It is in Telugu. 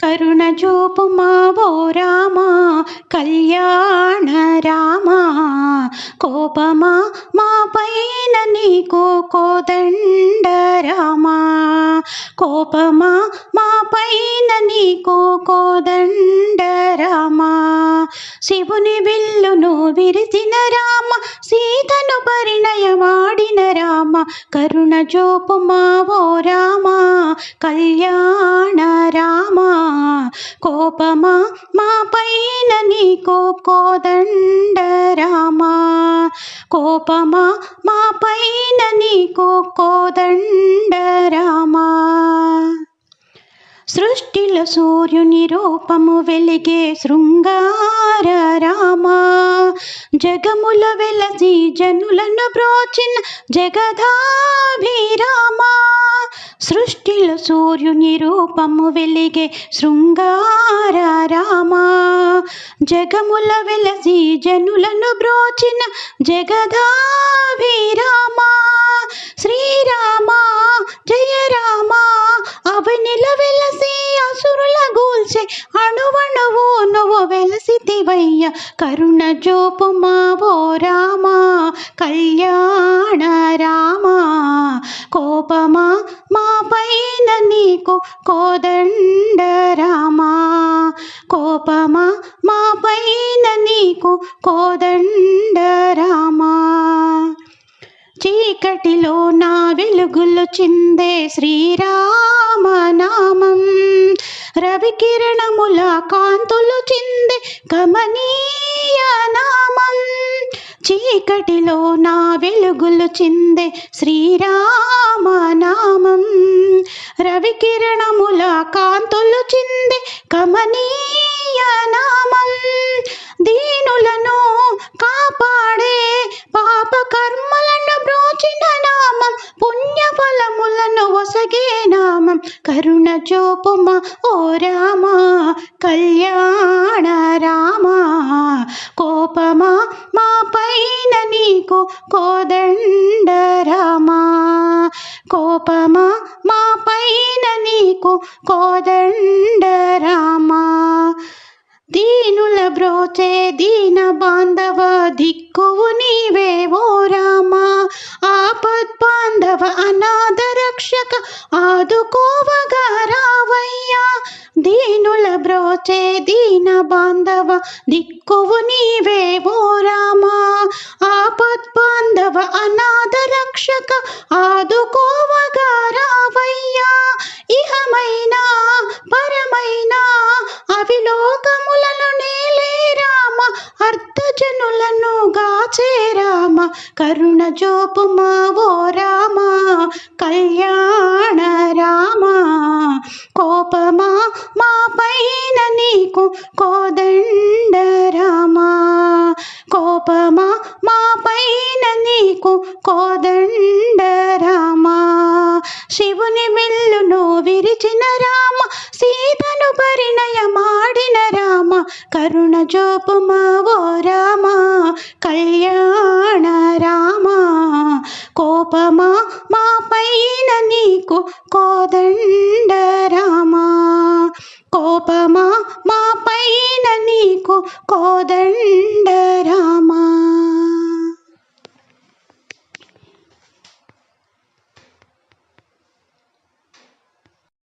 కరుణ చూపుమా ఓ రామా కళ్యాణ రామా కోపమా మా పైన నీకు కోదండ రామా కోపమా మా పైన నీకు కోదండ రామా శివుని విల్లును విరిసిన రామ సీతను పరిణయమాడిన రామ కరుణ చూపుమా ఓ రామా కళ్యాణ రామ కోపమా? మా పైన నీకో కోదండరామా. కోపమా? మా పైన నీకో కోదండరామా. సృష్టిలో సూర్యుని రూపము వెలిగే శృంగార రామా. జగముల వెలసి జనులను బ్రోచిన జగదాభిరామా. సృష్టిలో సూర్యుని రూపము వెలిగే శృంగార రామా. జగముల వెలసి జనులను బ్రోచిన జగదాభిరామా. శ్రీరామా అసురుల అణువణువు నువ్వు వెలసితివయ్య. కరుణ జోపుమా ఓ రామా కళ్యాణ రామా. కోపమా మా పైన నీకు కోదండ రామా. కోపమా మా పైన నీకు కోదండ రామా. చీకటిలో నా వెలుగులు చిందే శ్రీరామనామం. కిరణముల కాంతులు చిందే కమనీయ నామం. చీకటిలో నా వెలుగులు చిందే శ్రీరామ నామం. రవికిరణముల కాంతులు చిందే గమనీయ నామం చూపుమ? ఓ రామా కళ్యాణ రామా కోపమా? మా పైన నీకు కోదండ రామా కోపమా? మా పైన నీకు కోదండ రామా. దీనుల బ్రోచే దీన బాంధవ దిక్కువుని దీనుల బ్రోచే దీన బాంధవ దిక్కువు నీవే ఓ రామా. ఆపద్ బాంధవ అనాథ రక్షక ఆదుకోవగా రావయ్యా. ఇహమైన పరమైన అవిలోకములను నీలే రామ. అర్ధజనులను గాచే రామ. కరుణ జోపుమా ఓ రామ. కళ్యాణ రామ. కోపమా మా పైన నీకు కోదండరామా. కోపమా? మా పైన నీకు కోదండరామా. శివుని మిల్లును విరిచిన రామ సీతను పరిణయమాడిన రామ కరుణ జోపుమా ఓ రామ కళ్యాణ రామ. కోపమా? మా పైన నీకు కోదండ